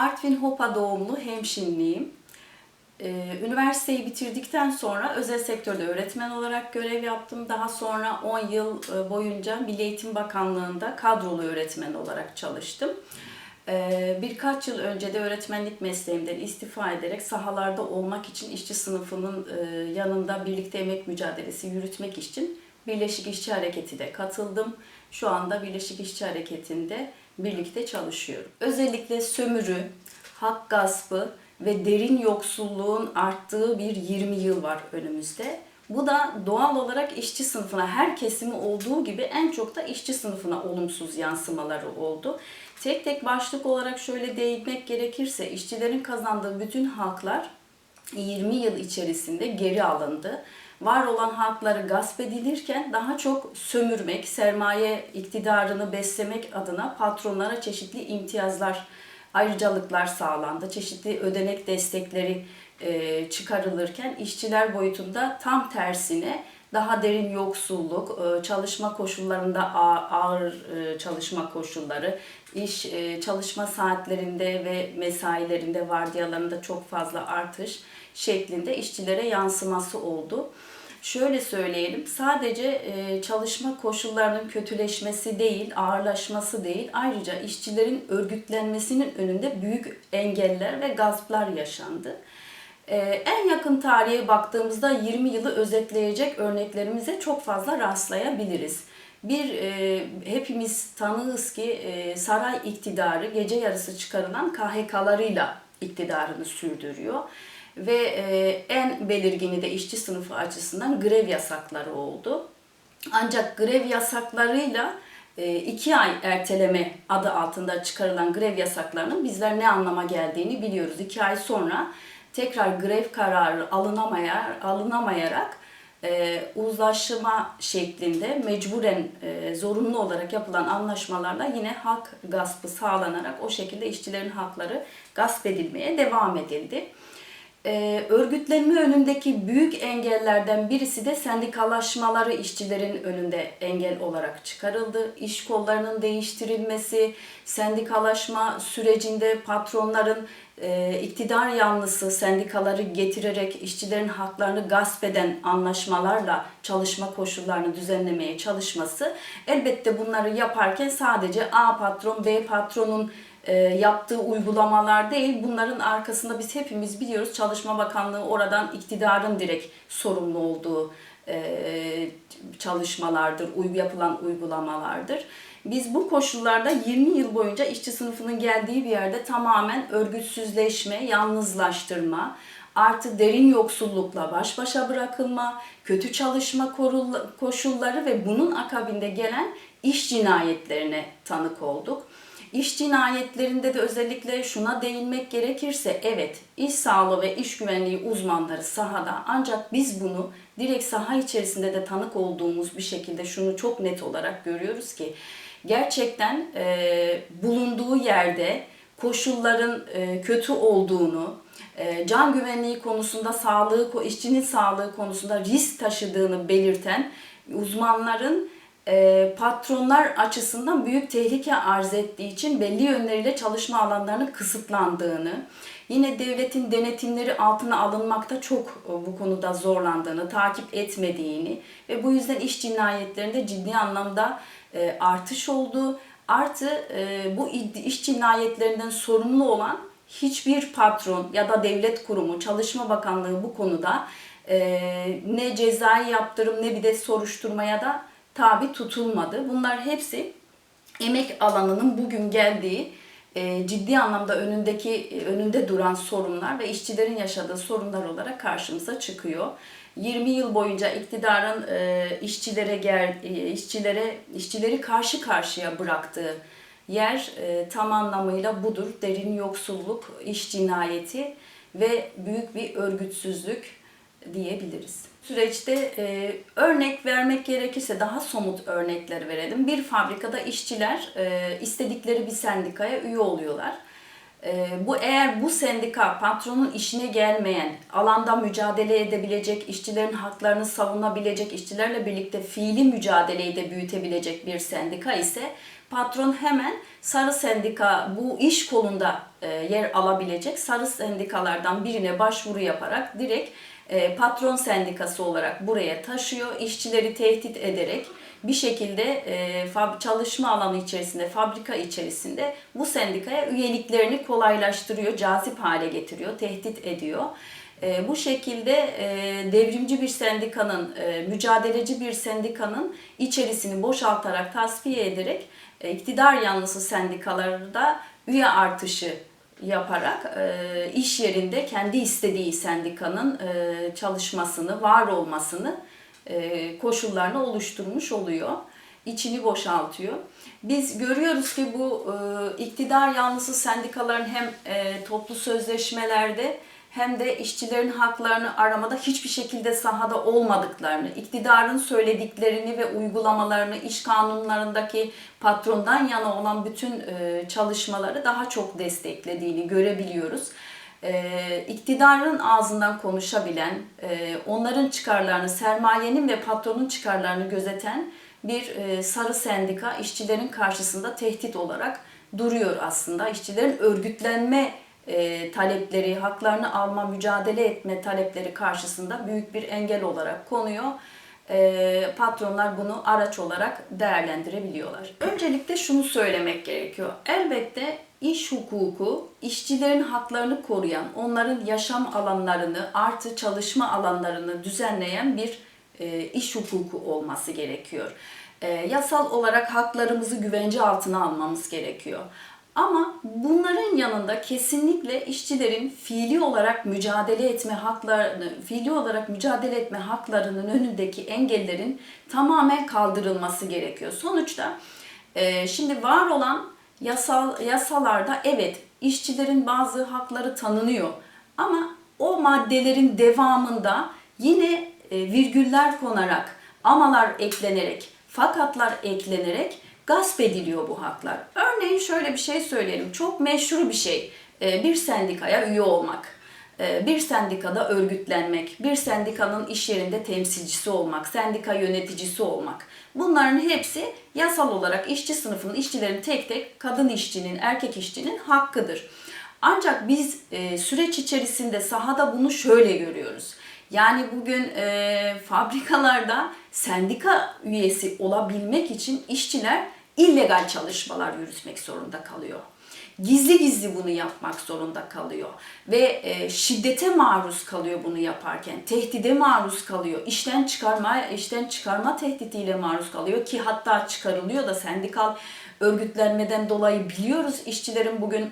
Artvin Hopa doğumlu hemşinliyim. Ee, Üniversiteyi bitirdikten sonra özel sektörde öğretmen olarak görev yaptım. Daha sonra 10 yıl e, boyunca Milli Eğitim Bakanlığı'nda kadrolu öğretmen olarak çalıştım. Ee, Birkaç yıl önce de öğretmenlik mesleğimden istifa ederek sahalarda olmak için işçi sınıfının e, yanında birlikte emek mücadelesi yürütmek için Birleşik İşçi Hareketi'de katıldım. Şu anda Birleşik İşçi Hareketi'nde birlikte çalışıyorum. Özellikle sömürü, hak gaspı ve derin yoksulluğun arttığı bir 20 yıl var önümüzde. Bu da doğal olarak işçi sınıfına, her kesimi olduğu gibi en çok da işçi sınıfına olumsuz yansımaları oldu. Tek tek başlık olarak şöyle değinmek gerekirse işçilerin kazandığı bütün haklar 20 yıl içerisinde geri alındı. Var olan hakları gasp edilirken daha çok sömürmek, sermaye iktidarını beslemek adına patronlara çeşitli imtiyazlar, ayrıcalıklar sağlandı. Çeşitli ödenek destekleri e, çıkarılırken işçiler boyutunda tam tersine daha derin yoksulluk, e, çalışma koşullarında ağır e, çalışma koşulları, iş çalışma saatlerinde ve mesailerinde, vardiyalarında çok fazla artış şeklinde işçilere yansıması oldu. Şöyle söyleyelim, sadece e, çalışma koşullarının kötüleşmesi değil, ağırlaşması değil, ayrıca işçilerin örgütlenmesinin önünde büyük engeller ve gasplar yaşandı. Ee, en yakın tarihe baktığımızda 20 yılı özetleyecek örneklerimize çok fazla rastlayabiliriz. Bir e, hepimiz tanığız ki e, saray iktidarı gece yarısı çıkarılan KHK'larıyla iktidarını sürdürüyor. Ve e, en belirgini de işçi sınıfı açısından grev yasakları oldu. Ancak grev yasaklarıyla e, iki ay erteleme adı altında çıkarılan grev yasaklarının bizler ne anlama geldiğini biliyoruz. İki ay sonra tekrar grev kararı alınamaya, alınamayarak e, uzlaşma şeklinde mecburen zorunlu olarak yapılan anlaşmalarla yine hak gaspı sağlanarak o şekilde işçilerin hakları gasp edilmeye devam edildi. Ee, örgütlenme önündeki büyük engellerden birisi de sendikalaşmaları işçilerin önünde engel olarak çıkarıldı. İş kollarının değiştirilmesi, sendikalaşma sürecinde patronların e, iktidar yanlısı sendikaları getirerek işçilerin haklarını gasp eden anlaşmalarla çalışma koşullarını düzenlemeye çalışması elbette bunları yaparken sadece A patron, B patronun e, yaptığı uygulamalar değil. Bunların arkasında biz hepimiz biliyoruz Çalışma Bakanlığı oradan iktidarın direkt sorumlu olduğu e, çalışmalardır, yapılan uygulamalardır. Biz bu koşullarda 20 yıl boyunca işçi sınıfının geldiği bir yerde tamamen örgütsüzleşme, yalnızlaştırma, artı derin yoksullukla baş başa bırakılma, kötü çalışma koşulları ve bunun akabinde gelen iş cinayetlerine tanık olduk. İş cinayetlerinde de özellikle şuna değinmek gerekirse evet iş sağlığı ve iş güvenliği uzmanları sahada. Ancak biz bunu direkt saha içerisinde de tanık olduğumuz bir şekilde şunu çok net olarak görüyoruz ki gerçekten e, bulunduğu yerde koşulların e, kötü olduğunu, e, can güvenliği konusunda sağlığı, işçinin sağlığı konusunda risk taşıdığını belirten uzmanların patronlar açısından büyük tehlike arz ettiği için belli yönleriyle çalışma alanlarının kısıtlandığını, yine devletin denetimleri altına alınmakta çok e, bu konuda zorlandığını, takip etmediğini ve bu yüzden iş cinayetlerinde ciddi anlamda e, artış olduğu, artı e, bu iş cinayetlerinden sorumlu olan hiçbir patron ya da devlet kurumu, Çalışma Bakanlığı bu konuda e, ne cezai yaptırım ne bir de soruşturmaya da tabi tutulmadı. Bunlar hepsi emek alanının bugün geldiği e, ciddi anlamda önündeki e, önünde duran sorunlar ve işçilerin yaşadığı sorunlar olarak karşımıza çıkıyor. 20 yıl boyunca iktidarın e, işçilere gel e, işçilere işçileri karşı karşıya bıraktığı yer tam anlamıyla budur. Derin yoksulluk, iş cinayeti ve büyük bir örgütsüzlük diyebiliriz. Süreçte e, örnek vermek gerekirse daha somut örnekler verelim. Bir fabrikada işçiler e, istedikleri bir sendikaya üye oluyorlar. E, bu eğer bu sendika patronun işine gelmeyen, alanda mücadele edebilecek, işçilerin haklarını savunabilecek, işçilerle birlikte fiili mücadeleyi de büyütebilecek bir sendika ise patron hemen sarı sendika bu iş kolunda e, yer alabilecek sarı sendikalardan birine başvuru yaparak direkt patron sendikası olarak buraya taşıyor. İşçileri tehdit ederek bir şekilde e, çalışma alanı içerisinde, fabrika içerisinde bu sendikaya üyeliklerini kolaylaştırıyor, cazip hale getiriyor, tehdit ediyor. E, bu şekilde e, devrimci bir sendikanın, e, mücadeleci bir sendikanın içerisini boşaltarak, tasfiye ederek e, iktidar yanlısı sendikalarda üye artışı yaparak e, iş yerinde kendi istediği sendikanın e, çalışmasını, var olmasını e, koşullarını oluşturmuş oluyor. İçini boşaltıyor. Biz görüyoruz ki bu e, iktidar yanlısı sendikaların hem e, toplu sözleşmelerde hem de işçilerin haklarını aramada hiçbir şekilde sahada olmadıklarını, iktidarın söylediklerini ve uygulamalarını, iş kanunlarındaki patrondan yana olan bütün e, çalışmaları daha çok desteklediğini görebiliyoruz. E, iktidarın ağzından konuşabilen, e, onların çıkarlarını, sermayenin ve patronun çıkarlarını gözeten bir sarı sendika işçilerin karşısında tehdit olarak duruyor aslında. İşçilerin örgütlenme e, talepleri, haklarını alma, mücadele etme talepleri karşısında büyük bir engel olarak konuyor. E, patronlar bunu araç olarak değerlendirebiliyorlar. Öncelikle şunu söylemek gerekiyor. Elbette iş hukuku işçilerin haklarını koruyan, onların yaşam alanlarını artı çalışma alanlarını düzenleyen bir e, iş hukuku olması gerekiyor. E, yasal olarak haklarımızı güvence altına almamız gerekiyor. Ama bunların yanında kesinlikle işçilerin fiili olarak mücadele etme haklarını, fiili olarak mücadele etme haklarının önündeki engellerin tamamen kaldırılması gerekiyor. Sonuçta e, şimdi var olan yasal yasalarda evet işçilerin bazı hakları tanınıyor ama o maddelerin devamında yine e, virgüller konarak, amalar eklenerek, fakatlar eklenerek gasp ediliyor bu haklar. Örneğin şöyle bir şey söyleyelim. Çok meşhur bir şey. e, Bir sendikaya üye olmak. e, Bir sendikada örgütlenmek, bir sendikanın iş yerinde temsilcisi olmak, sendika yöneticisi olmak. Bunların hepsi yasal olarak işçi sınıfının, işçilerin tek tek kadın işçinin, erkek işçinin hakkıdır. Ancak biz e, süreç içerisinde sahada bunu şöyle görüyoruz. Yani bugün e, fabrikalarda sendika üyesi olabilmek için işçiler illegal çalışmalar yürütmek zorunda kalıyor. Gizli gizli bunu yapmak zorunda kalıyor ve e, şiddete maruz kalıyor bunu yaparken, tehdide maruz kalıyor, işten çıkarma işten çıkarma tehdidiyle maruz kalıyor ki hatta çıkarılıyor da sendikal örgütlenmeden dolayı biliyoruz işçilerin bugün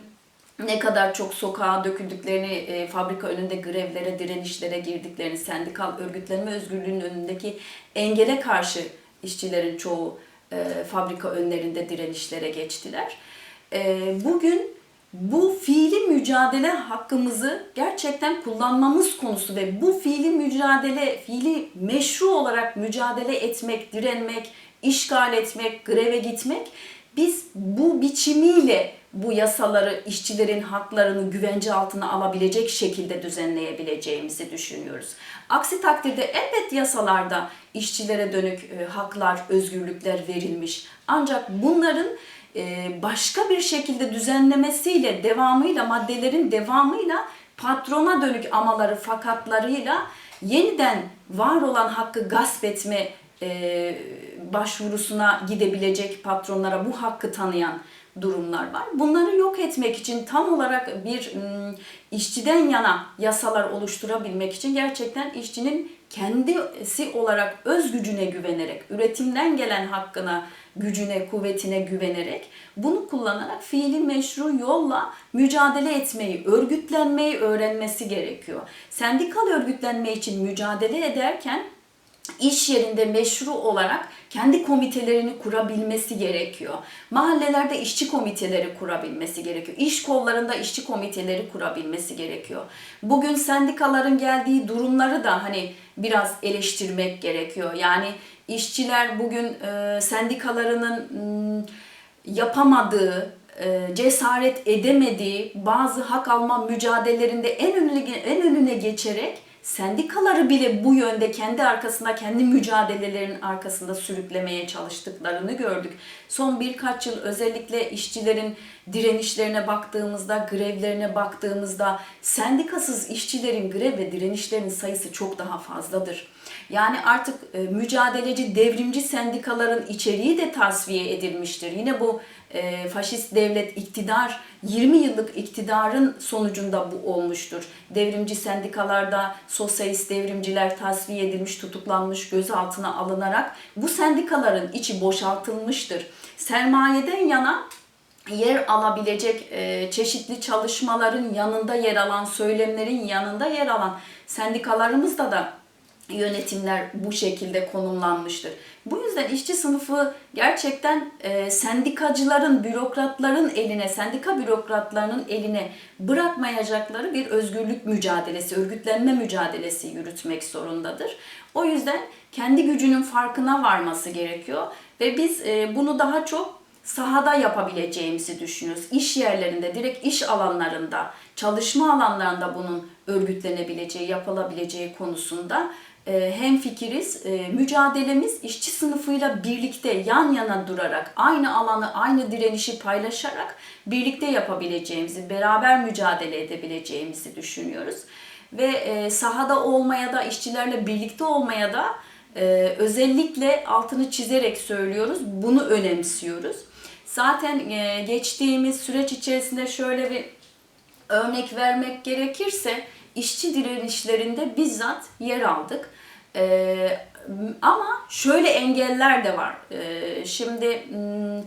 ne kadar çok sokağa döküldüklerini, e, fabrika önünde grevlere, direnişlere girdiklerini, sendikal örgütlenme özgürlüğünün önündeki engele karşı işçilerin çoğu e, fabrika önlerinde direnişlere geçtiler. E, bugün bu fiili mücadele hakkımızı gerçekten kullanmamız konusu ve bu fiili mücadele, fiili meşru olarak mücadele etmek, direnmek, işgal etmek, greve gitmek biz bu biçimiyle bu yasaları işçilerin haklarını güvence altına alabilecek şekilde düzenleyebileceğimizi düşünüyoruz. Aksi takdirde elbet yasalarda işçilere dönük e, haklar, özgürlükler verilmiş. Ancak bunların e, başka bir şekilde düzenlemesiyle, devamıyla, maddelerin devamıyla patrona dönük amaları, fakatlarıyla yeniden var olan hakkı gasp etme e, başvurusuna gidebilecek patronlara bu hakkı tanıyan durumlar var. Bunları yok etmek için tam olarak bir işçiden yana yasalar oluşturabilmek için gerçekten işçinin kendisi olarak öz gücüne güvenerek, üretimden gelen hakkına, gücüne, kuvvetine güvenerek bunu kullanarak fiili meşru yolla mücadele etmeyi, örgütlenmeyi öğrenmesi gerekiyor. Sendikal örgütlenme için mücadele ederken iş yerinde meşru olarak kendi komitelerini kurabilmesi gerekiyor. Mahallelerde işçi komiteleri kurabilmesi gerekiyor. İş kollarında işçi komiteleri kurabilmesi gerekiyor. Bugün sendikaların geldiği durumları da hani biraz eleştirmek gerekiyor. Yani işçiler bugün e, sendikalarının m, yapamadığı, e, cesaret edemediği bazı hak alma mücadelelerinde en önüne en önüne geçerek sendikaları bile bu yönde kendi arkasında, kendi mücadelelerin arkasında sürüklemeye çalıştıklarını gördük. Son birkaç yıl özellikle işçilerin direnişlerine baktığımızda, grevlerine baktığımızda sendikasız işçilerin grev ve direnişlerinin sayısı çok daha fazladır. Yani artık e, mücadeleci, devrimci sendikaların içeriği de tasfiye edilmiştir. Yine bu e, faşist devlet iktidar 20 yıllık iktidarın sonucunda bu olmuştur. Devrimci sendikalarda sosyalist devrimciler tasfiye edilmiş, tutuklanmış, gözaltına alınarak bu sendikaların içi boşaltılmıştır. Sermayeden yana yer alabilecek e, çeşitli çalışmaların yanında yer alan, söylemlerin yanında yer alan sendikalarımızda da yönetimler bu şekilde konumlanmıştır. Bu yüzden işçi sınıfı gerçekten e, sendikacıların, bürokratların eline, sendika bürokratlarının eline bırakmayacakları bir özgürlük mücadelesi, örgütlenme mücadelesi yürütmek zorundadır. O yüzden kendi gücünün farkına varması gerekiyor ve biz e, bunu daha çok sahada yapabileceğimizi düşünüyoruz. İş yerlerinde, direkt iş alanlarında, çalışma alanlarında bunun örgütlenebileceği, yapılabileceği konusunda hem fikiriz. E, mücadelemiz işçi sınıfıyla birlikte yan yana durarak, aynı alanı, aynı direnişi paylaşarak birlikte yapabileceğimizi, beraber mücadele edebileceğimizi düşünüyoruz. Ve e, sahada olmaya da, işçilerle birlikte olmaya da özellikle altını çizerek söylüyoruz. Bunu önemsiyoruz. Zaten geçtiğimiz süreç içerisinde şöyle bir örnek vermek gerekirse işçi direnişlerinde bizzat yer aldık. Ee, ama şöyle engeller de var. Ee, şimdi hmm,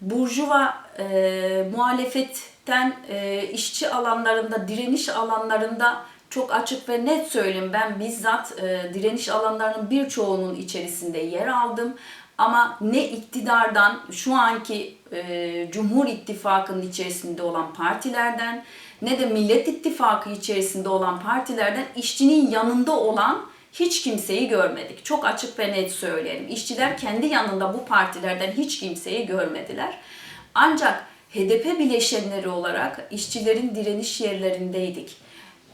Burjuva e, muhalefetten e, işçi alanlarında, direniş alanlarında çok açık ve net söyleyeyim ben bizzat e, direniş alanlarının birçoğunun içerisinde yer aldım. Ama ne iktidardan, şu anki e, Cumhur İttifakı'nın içerisinde olan partilerden ne de Millet İttifakı içerisinde olan partilerden işçinin yanında olan hiç kimseyi görmedik. Çok açık ve net söyleyelim. İşçiler kendi yanında bu partilerden hiç kimseyi görmediler. Ancak HDP bileşenleri olarak işçilerin direniş yerlerindeydik.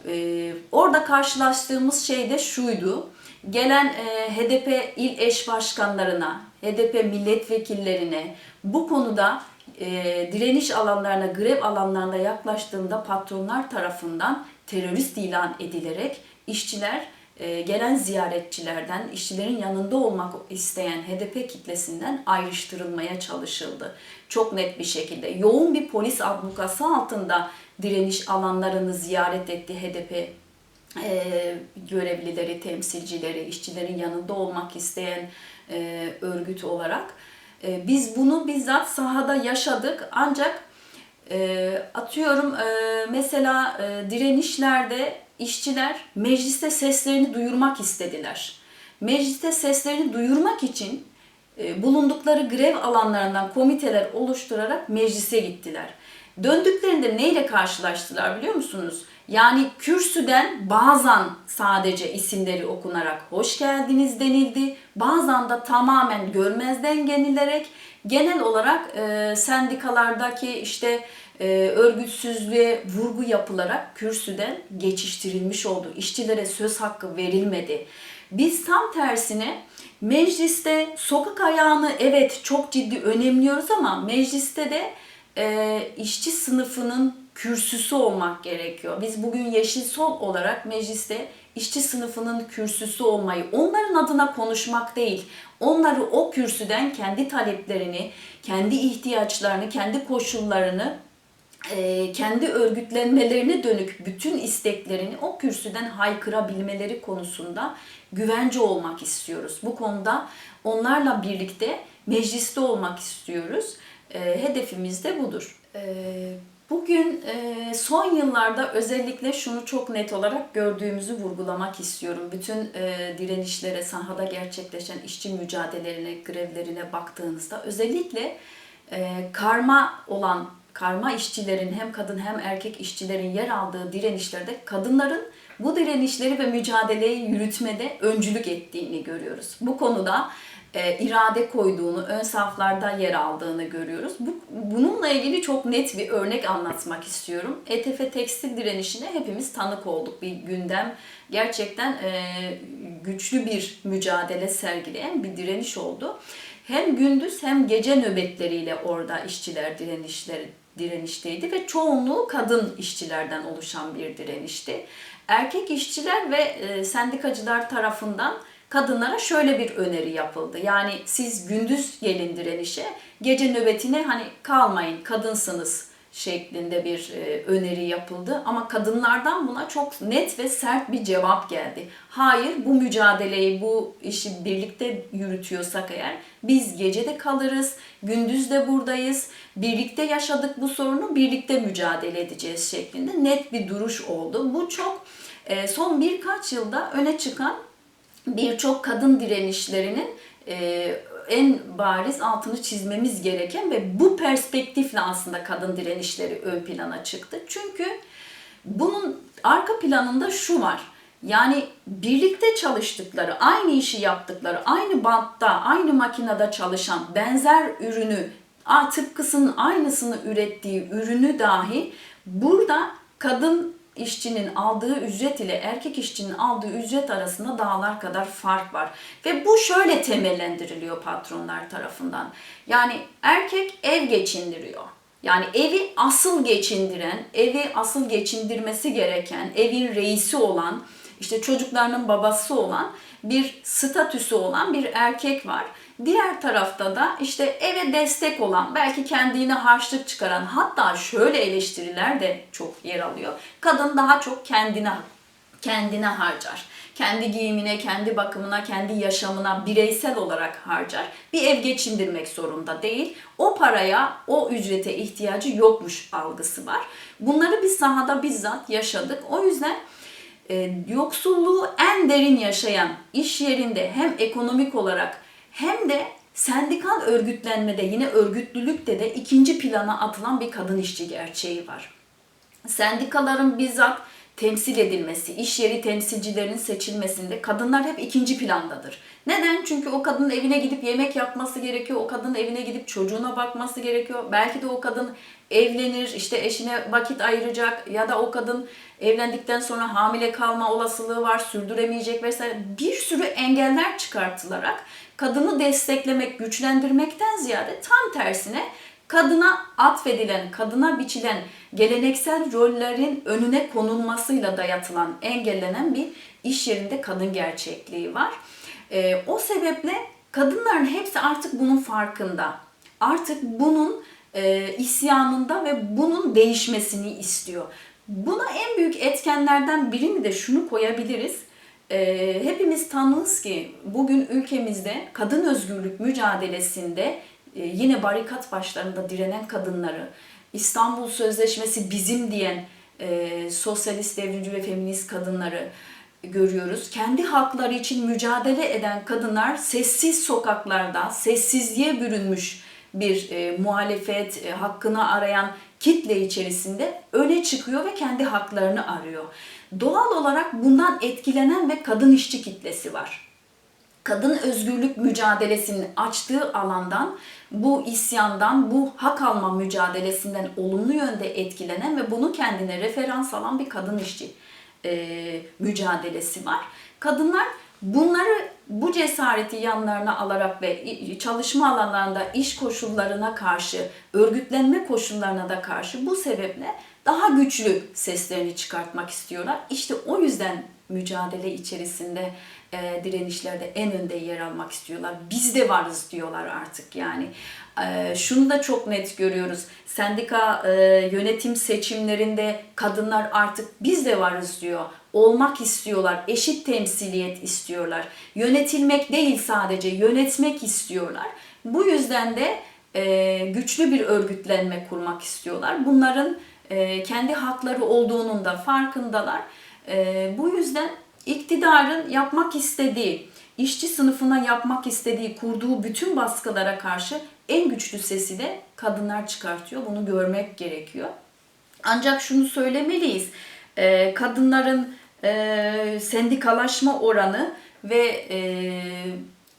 Ee, orada karşılaştığımız şey de şuydu. Gelen e, HDP il eş başkanlarına, HDP milletvekillerine bu konuda e, direniş alanlarına, grev alanlarına yaklaştığında patronlar tarafından terörist ilan edilerek işçiler e, gelen ziyaretçilerden, işçilerin yanında olmak isteyen HDP kitlesinden ayrıştırılmaya çalışıldı. Çok net bir şekilde. Yoğun bir polis ablukası altında direniş alanlarını ziyaret etti HDP e, görevlileri, temsilcileri, işçilerin yanında olmak isteyen e, örgüt olarak. E, biz bunu bizzat sahada yaşadık ancak e, atıyorum e, mesela e, direnişlerde işçiler mecliste seslerini duyurmak istediler. Mecliste seslerini duyurmak için bulundukları grev alanlarından komiteler oluşturarak meclise gittiler. Döndüklerinde neyle karşılaştılar biliyor musunuz? Yani kürsüden bazen sadece isimleri okunarak hoş geldiniz denildi. Bazen de tamamen görmezden gelinerek genel olarak e, sendikalardaki işte e, örgütsüzlüğe vurgu yapılarak kürsüden geçiştirilmiş oldu. İşçilere söz hakkı verilmedi. Biz tam tersine mecliste sokak ayağını evet çok ciddi önemliyoruz ama mecliste de e, işçi sınıfının kürsüsü olmak gerekiyor. Biz bugün Yeşil Sol olarak mecliste işçi sınıfının kürsüsü olmayı, onların adına konuşmak değil, onları o kürsüden kendi taleplerini, kendi ihtiyaçlarını, kendi koşullarını e, kendi örgütlenmelerine dönük bütün isteklerini o kürsüden haykırabilmeleri konusunda güvence olmak istiyoruz. Bu konuda onlarla birlikte mecliste olmak istiyoruz. E, hedefimiz de budur. Bugün e, son yıllarda özellikle şunu çok net olarak gördüğümüzü vurgulamak istiyorum. Bütün e, direnişlere, sahada gerçekleşen işçi mücadelelerine, grevlerine baktığınızda özellikle e, karma olan, karma işçilerin hem kadın hem erkek işçilerin yer aldığı direnişlerde kadınların bu direnişleri ve mücadeleyi yürütmede öncülük ettiğini görüyoruz. Bu konuda e, irade koyduğunu, ön saflarda yer aldığını görüyoruz. Bu, bununla ilgili çok net bir örnek anlatmak istiyorum. ETF tekstil direnişine hepimiz tanık olduk. Bir gündem gerçekten e, güçlü bir mücadele sergileyen bir direniş oldu. Hem gündüz hem gece nöbetleriyle orada işçiler direnişleri direnişteydi ve çoğunluğu kadın işçilerden oluşan bir direnişti. Erkek işçiler ve e, sendikacılar tarafından kadınlara şöyle bir öneri yapıldı. Yani siz gündüz gelin direnişe, gece nöbetine hani kalmayın, kadınsınız şeklinde bir e, öneri yapıldı. Ama kadınlardan buna çok net ve sert bir cevap geldi. Hayır bu mücadeleyi, bu işi birlikte yürütüyorsak eğer biz gecede kalırız, gündüz de buradayız, birlikte yaşadık bu sorunu, birlikte mücadele edeceğiz şeklinde net bir duruş oldu. Bu çok e, son birkaç yılda öne çıkan birçok kadın direnişlerinin e, en bariz altını çizmemiz gereken ve bu perspektifle aslında kadın direnişleri ön plana çıktı. Çünkü bunun arka planında şu var. Yani birlikte çalıştıkları, aynı işi yaptıkları, aynı bantta, aynı makinede çalışan benzer ürünü, tıpkısının aynısını ürettiği ürünü dahi burada kadın işçinin aldığı ücret ile erkek işçinin aldığı ücret arasında dağlar kadar fark var. Ve bu şöyle temellendiriliyor patronlar tarafından. Yani erkek ev geçindiriyor. Yani evi asıl geçindiren, evi asıl geçindirmesi gereken, evin reisi olan, işte çocuklarının babası olan bir statüsü olan bir erkek var. Diğer tarafta da işte eve destek olan, belki kendine harçlık çıkaran, hatta şöyle eleştiriler de çok yer alıyor. Kadın daha çok kendine kendine harcar. Kendi giyimine, kendi bakımına, kendi yaşamına bireysel olarak harcar. Bir ev geçindirmek zorunda değil. O paraya, o ücrete ihtiyacı yokmuş algısı var. Bunları biz sahada bizzat yaşadık. O yüzden e, yoksulluğu en derin yaşayan iş yerinde hem ekonomik olarak hem de sendikal örgütlenmede yine örgütlülükte de ikinci plana atılan bir kadın işçi gerçeği var. Sendikaların bizzat temsil edilmesi, iş yeri temsilcilerinin seçilmesinde kadınlar hep ikinci plandadır. Neden? Çünkü o kadının evine gidip yemek yapması gerekiyor. O kadının evine gidip çocuğuna bakması gerekiyor. Belki de o kadın evlenir, işte eşine vakit ayıracak ya da o kadın evlendikten sonra hamile kalma olasılığı var, sürdüremeyecek vesaire. Bir sürü engeller çıkartılarak kadını desteklemek, güçlendirmekten ziyade tam tersine kadına atfedilen, kadına biçilen geleneksel rollerin önüne konulmasıyla dayatılan, engellenen bir iş yerinde kadın gerçekliği var. E, o sebeple kadınların hepsi artık bunun farkında. Artık bunun e, isyanında ve bunun değişmesini istiyor. Buna en büyük etkenlerden birini de şunu koyabiliriz. E, hepimiz tanığız ki bugün ülkemizde kadın özgürlük mücadelesinde yine barikat başlarında direnen kadınları, İstanbul Sözleşmesi bizim diyen e, sosyalist, devrimci ve feminist kadınları görüyoruz. Kendi hakları için mücadele eden kadınlar sessiz sokaklarda, sessizliğe bürünmüş bir e, muhalefet e, hakkını arayan kitle içerisinde öne çıkıyor ve kendi haklarını arıyor. Doğal olarak bundan etkilenen ve kadın işçi kitlesi var. Kadın özgürlük mücadelesinin açtığı alandan, bu isyandan, bu hak alma mücadelesinden olumlu yönde etkilenen ve bunu kendine referans alan bir kadın işçi e, mücadelesi var. Kadınlar bunları bu cesareti yanlarına alarak ve çalışma alanlarında iş koşullarına karşı, örgütlenme koşullarına da karşı bu sebeple daha güçlü seslerini çıkartmak istiyorlar. İşte o yüzden mücadele içerisinde e, direnişlerde en önde yer almak istiyorlar. Biz de varız diyorlar artık yani. E, şunu da çok net görüyoruz. Sendika e, yönetim seçimlerinde kadınlar artık biz de varız diyor. Olmak istiyorlar. Eşit temsiliyet istiyorlar. Yönetilmek değil sadece yönetmek istiyorlar. Bu yüzden de e, güçlü bir örgütlenme kurmak istiyorlar. Bunların e, kendi hakları olduğunun da farkındalar. E, bu yüzden iktidarın yapmak istediği, işçi sınıfına yapmak istediği, kurduğu bütün baskılara karşı en güçlü sesi de kadınlar çıkartıyor. Bunu görmek gerekiyor. Ancak şunu söylemeliyiz. E, kadınların e, sendikalaşma oranı ve e,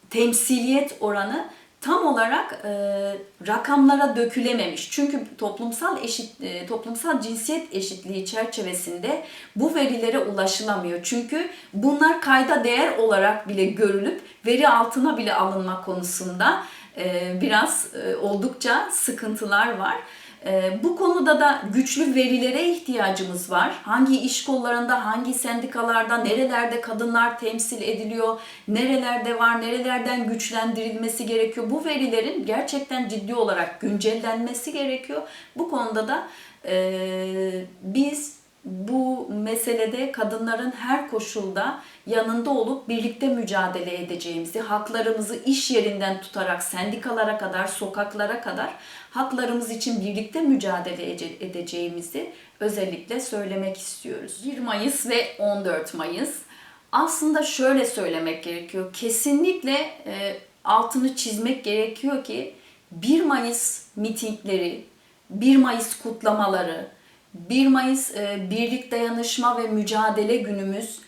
temsiliyet oranı tam olarak e, rakamlara dökülememiş. Çünkü toplumsal eşit e, toplumsal cinsiyet eşitliği çerçevesinde bu verilere ulaşılamıyor. Çünkü bunlar kayda değer olarak bile görülüp veri altına bile alınma konusunda e, biraz e, oldukça sıkıntılar var. E, bu konuda da güçlü verilere ihtiyacımız var. Hangi iş kollarında, hangi sendikalarda, nerelerde kadınlar temsil ediliyor, nerelerde var, nerelerden güçlendirilmesi gerekiyor. Bu verilerin gerçekten ciddi olarak güncellenmesi gerekiyor. Bu konuda da e, biz bu meselede kadınların her koşulda yanında olup birlikte mücadele edeceğimizi, haklarımızı iş yerinden tutarak sendikalara kadar, sokaklara kadar haklarımız için birlikte mücadele edeceğimizi özellikle söylemek istiyoruz. 1 Mayıs ve 14 Mayıs aslında şöyle söylemek gerekiyor. Kesinlikle e, altını çizmek gerekiyor ki 1 Mayıs mitingleri, 1 Mayıs kutlamaları, 1 Mayıs e, Birlik Dayanışma ve Mücadele Günümüz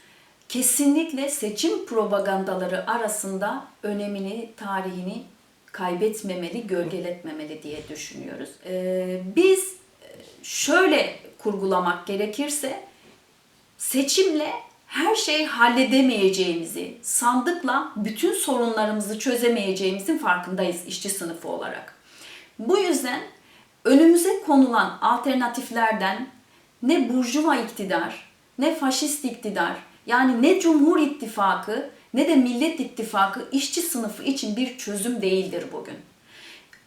kesinlikle seçim propagandaları arasında önemini, tarihini kaybetmemeli, gölgeletmemeli diye düşünüyoruz. E, biz şöyle kurgulamak gerekirse seçimle her şeyi halledemeyeceğimizi, sandıkla bütün sorunlarımızı çözemeyeceğimizin farkındayız işçi sınıfı olarak. Bu yüzden önümüze konulan alternatiflerden ne burjuva iktidar, ne faşist iktidar, yani ne Cumhur İttifakı ne de Millet İttifakı işçi sınıfı için bir çözüm değildir bugün.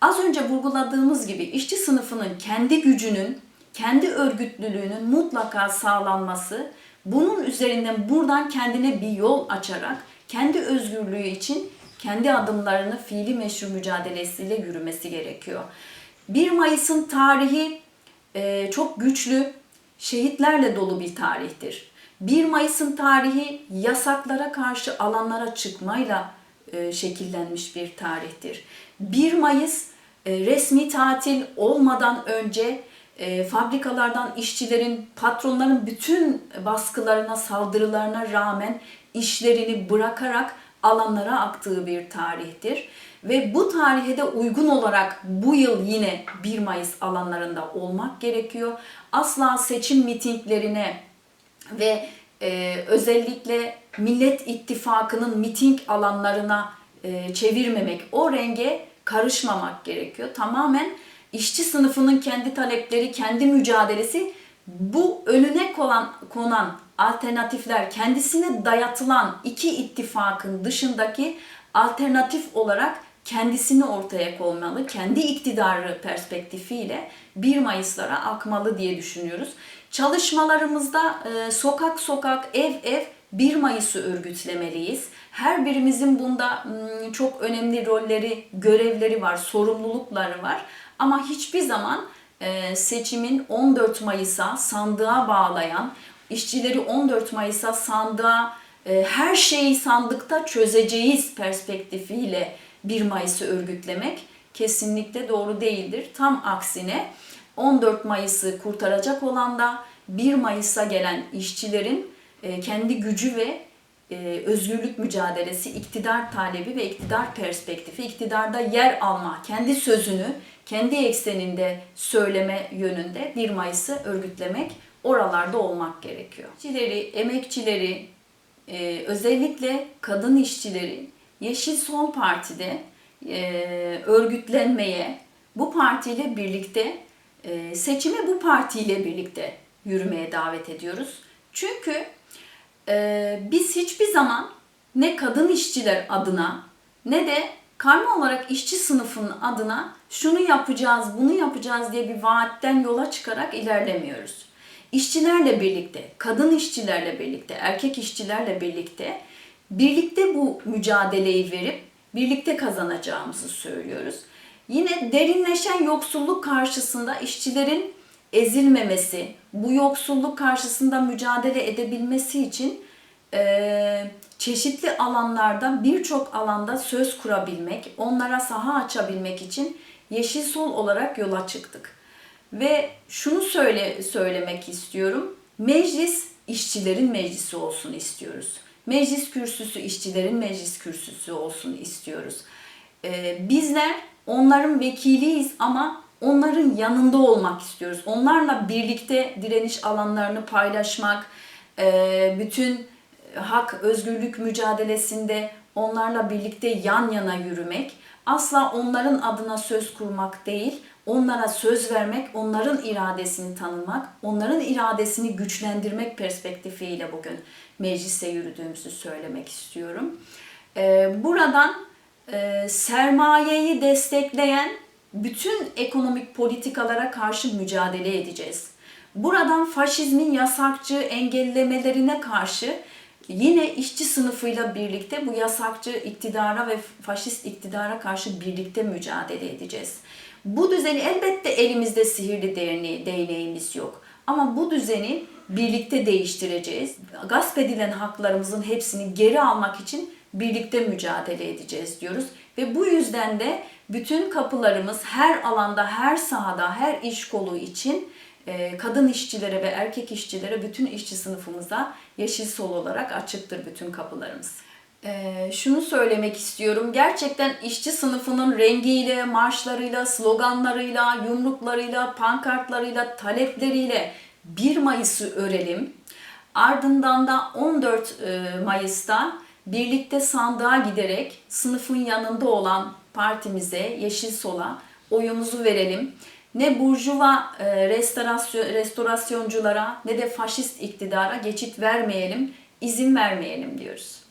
Az önce vurguladığımız gibi işçi sınıfının kendi gücünün, kendi örgütlülüğünün mutlaka sağlanması, bunun üzerinden buradan kendine bir yol açarak kendi özgürlüğü için kendi adımlarını fiili meşru mücadelesiyle yürümesi gerekiyor. 1 Mayıs'ın tarihi çok güçlü, şehitlerle dolu bir tarihtir. 1 Mayıs'ın tarihi yasaklara karşı alanlara çıkmayla e, şekillenmiş bir tarihtir. 1 Mayıs e, resmi tatil olmadan önce e, fabrikalardan işçilerin, patronların bütün baskılarına, saldırılarına rağmen işlerini bırakarak alanlara aktığı bir tarihtir. Ve bu tarihe de uygun olarak bu yıl yine 1 Mayıs alanlarında olmak gerekiyor. Asla seçim mitinglerine ve e, özellikle Millet İttifakı'nın miting alanlarına e, çevirmemek, o renge karışmamak gerekiyor. Tamamen işçi sınıfının kendi talepleri, kendi mücadelesi bu önüne konan, konan alternatifler kendisine dayatılan iki ittifakın dışındaki alternatif olarak kendisini ortaya koymalı, kendi iktidarı perspektifiyle 1 Mayıs'lara akmalı diye düşünüyoruz. Çalışmalarımızda e, sokak sokak, ev ev 1 Mayıs'ı örgütlemeliyiz. Her birimizin bunda çok önemli rolleri, görevleri var, sorumlulukları var. Ama hiçbir zaman e, seçimin 14 Mayıs'a sandığa bağlayan, işçileri 14 Mayıs'a sandığa e, her şeyi sandıkta çözeceğiz perspektifiyle 1 Mayıs'ı örgütlemek kesinlikle doğru değildir. Tam aksine 14 Mayıs'ı kurtaracak olan da 1 Mayıs'a gelen işçilerin e, kendi gücü ve e, özgürlük mücadelesi, iktidar talebi ve iktidar perspektifi, iktidarda yer alma, kendi sözünü kendi ekseninde söyleme yönünde 1 Mayıs'ı örgütlemek, oralarda olmak gerekiyor. İşçileri, emekçileri, e, özellikle kadın işçileri Yeşil Sol Parti'de örgütlenmeye, bu partiyle birlikte seçime bu partiyle birlikte yürümeye davet ediyoruz. Çünkü e, biz hiçbir zaman ne kadın işçiler adına ne de karma olarak işçi sınıfının adına şunu yapacağız, bunu yapacağız diye bir vaatten yola çıkarak ilerlemiyoruz. İşçilerle birlikte, kadın işçilerle birlikte, erkek işçilerle birlikte birlikte bu mücadeleyi verip birlikte kazanacağımızı söylüyoruz. Yine derinleşen yoksulluk karşısında işçilerin ezilmemesi, bu yoksulluk karşısında mücadele edebilmesi için e, çeşitli alanlarda birçok alanda söz kurabilmek, onlara saha açabilmek için Yeşil Sol olarak yola çıktık. Ve şunu söyle söylemek istiyorum. Meclis işçilerin meclisi olsun istiyoruz. Meclis kürsüsü işçilerin meclis kürsüsü olsun istiyoruz. Ee, bizler onların vekiliyiz ama onların yanında olmak istiyoruz. Onlarla birlikte direniş alanlarını paylaşmak, e, bütün hak, özgürlük mücadelesinde onlarla birlikte yan yana yürümek, asla onların adına söz kurmak değil, onlara söz vermek, onların iradesini tanımak, onların iradesini güçlendirmek perspektifiyle bugün meclise yürüdüğümüzü söylemek istiyorum. Ee, Buradan e, sermayeyi destekleyen bütün ekonomik politikalara karşı mücadele edeceğiz. Buradan faşizmin yasakçı engellemelerine karşı yine işçi sınıfıyla birlikte bu yasakçı iktidara ve faşist iktidara karşı birlikte mücadele edeceğiz. Bu düzeni elbette elimizde sihirli değneği, değneğimiz yok. Ama bu düzeni birlikte değiştireceğiz. Gasp edilen haklarımızın hepsini geri almak için birlikte mücadele edeceğiz diyoruz. Ve bu yüzden de bütün kapılarımız her alanda, her sahada, her iş kolu için e, kadın işçilere ve erkek işçilere, bütün işçi sınıfımıza yeşil sol olarak açıktır bütün kapılarımız. E, şunu söylemek istiyorum. Gerçekten işçi sınıfının rengiyle, marşlarıyla, sloganlarıyla, yumruklarıyla, pankartlarıyla, talepleriyle 1 Mayıs'ı örelim. Ardından da 14 e, Mayıs'ta birlikte sandığa giderek sınıfın yanında olan partimize, Yeşil Sol'a oyumuzu verelim. Ne burjuva e, restorasyon, restorasyonculara ne de faşist iktidara geçit vermeyelim, izin vermeyelim diyoruz.